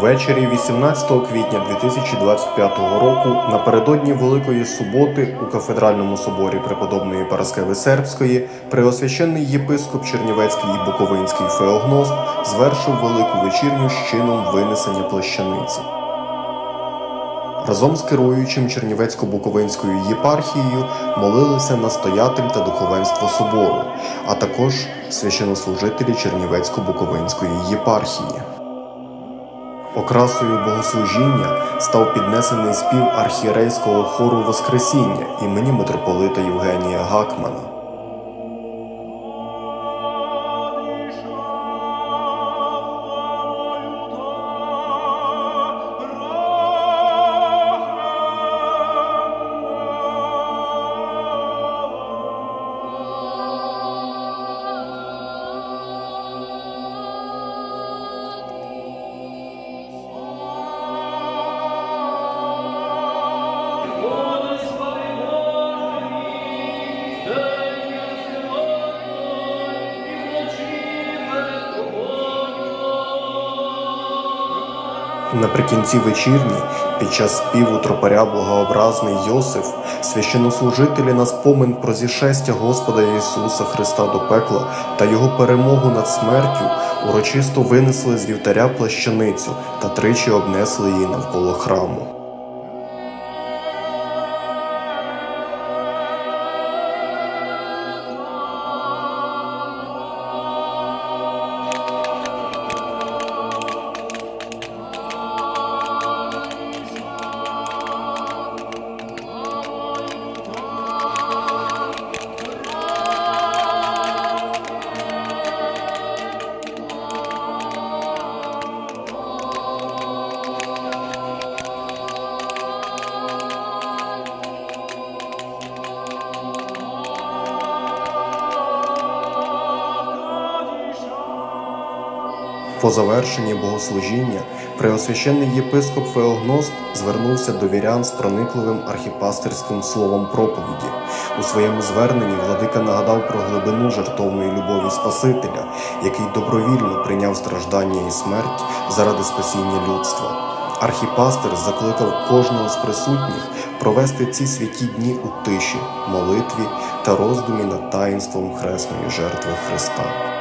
Ввечері 18 квітня 2025 року, напередодні Великої суботи, у кафедральному соборі преподобної Параскеви Сербської, преосвященний єпископ Чернівецький і Буковинський Феогност звершив велику вечірню з чином винесення плащаниці. Разом з керуючим Чернівецько-Буковинською єпархією молилися настоятель та духовенство собору, а також священнослужителі Чернівецько-Буковинської єпархії. Окрасою богослужіння став піднесений спів архієрейського хору Воскресіння імені митрополита Євгенія Гакмана. Наприкінці вечірні, під час співу тропаря Богообразний Йосиф, священнослужителі на спомин про зішестя Господа Ісуса Христа до пекла та Його перемогу над смертю урочисто винесли з вівтаря плащаницю та тричі обнесли її навколо храму. По завершенні богослужіння преосвященний єпископ Феогност звернувся до вірян з проникливим архіпастерським словом проповіді. У своєму зверненні владика нагадав про глибину жертовної любові Спасителя, який добровільно прийняв страждання і смерть заради спасіння людства. Архіпастер закликав кожного з присутніх провести ці святі дні у тиші, молитві та роздумі над таїнством хресної жертви Христа.